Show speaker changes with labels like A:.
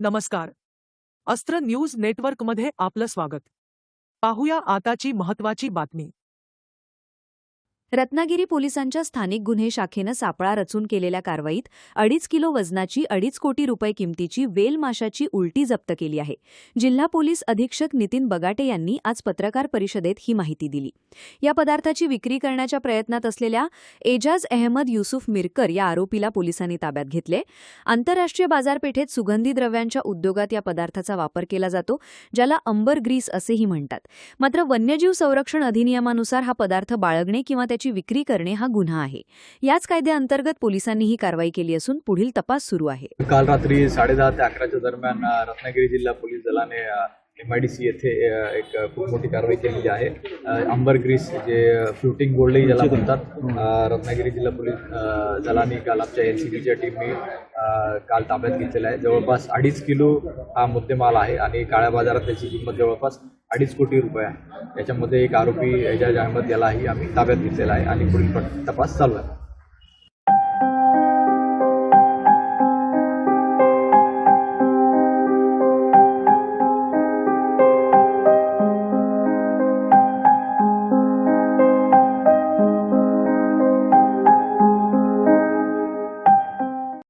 A: नमस्कार. अस्त्र न्यूज नेटवर्कमध्ये आपलं स्वागत. पाहूया आताची महत्वाची बातमी.
B: रत्नागिरी पोलिसांच्या स्थानिक गुन्हे शाखेनं सापळा रचून केलेल्या कारवाईत अडीच किलो वजनाची अडीच कोटी रुपये किमतीची वेल माशाची उलटी जप्त केली आहे. जिल्हा पोलीस अधीक्षक नितीन बगाटे यांनी आज पत्रकार परिषदेत ही माहिती दिली. या पदार्थाची विक्री करण्याच्या प्रयत्नात असलेल्या एजाज अहमद युसुफ मिरकर या आरोपीला पोलिसांनी ताब्यात घेतले. आंतरराष्ट्रीय बाजारपेठेत सुगंधी द्रव्यांच्या उद्योगात या पदार्थाचा वापर केला जातो ज्याला अंबर ग्रीस असेही म्हणतात. मात्र वन्यजीव संरक्षण अधिनियमानुसार हा पदार्थ बाळगणे किंवा त्याची विक्री करणे हा गुन्हा आहे. याच कायद्याअंतर्गत पोलिसांनी ही कारवाई केली असून पुढील तपास सुरू आहे.
C: काल रात्री साडेदहा ते अकराच्या दरम्यान रत्नागिरी जिल्हा पोलीस दलाने एम आय डी सी येथे एक खूप मोठी कारवाई केलेली आहे. अंबर ग्रीस जे फ्लुटिंग गोल्डही ज्याला म्हणतात रत्नागिरी जिल्हा पोलीस दलाने काल आमच्या एन सी बीच्या टीमने काल ताब्यात घेतलेला आहे. जवळपास अडीच किलो हा मुद्देमाल आहे आणि काळ्या बाजारात त्याची किंमत जवळपास अडीच कोटी रुपये. याच्यामध्ये एक आरोपी एजाज अहमद यालाही आम्ही ताब्यात घेतलेला आहे आणि पुढील तपास चालू आहे.